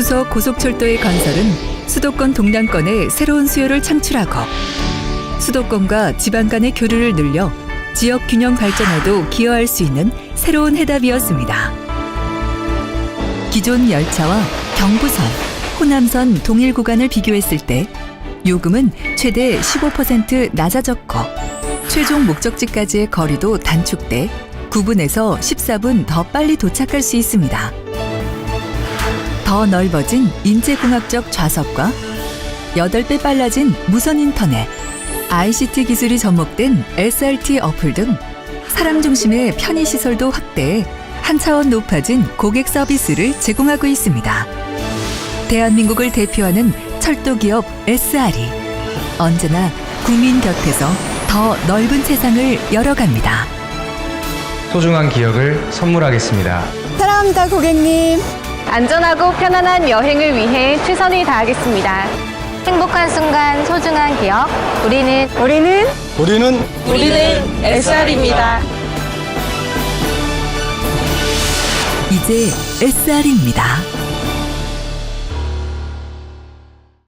고속 고속철도의 건설은 수도권 동남권에 새로운 수요를 창출하고 수도권과 지방 간의 교류를 늘려 지역 균형 발전에도 기여할 수 있는 새로운 해답이었습니다. 기존 열차와 경부선, 호남선 동일 구간을 비교했을 때 요금은 최대 15% 낮아졌고 최종 목적지까지의 거리도 단축돼 9분에서 14분 더 빨리 도착할 수 있습니다. 더 넓어진 인체공학적 좌석과 8배 빨라진 무선 인터넷, ICT 기술이 접목된 SRT 어플 등 사람 중심의 편의 시설도 확대해 한 차원 높아진 고객 서비스를 제공하고 있습니다. 대한민국을 대표하는 철도 기업 SR이 언제나 국민 곁에서 더 넓은 세상을 열어갑니다. 소중한 기억을 선물하겠습니다. 사랑합니다, 고객님. 안전하고 편안한 여행을 위해 최선을 다하겠습니다. 행복한 순간, 소중한 기억. 우리는 우리는 우리는 우리는 SR입니다. 이제 SR입니다.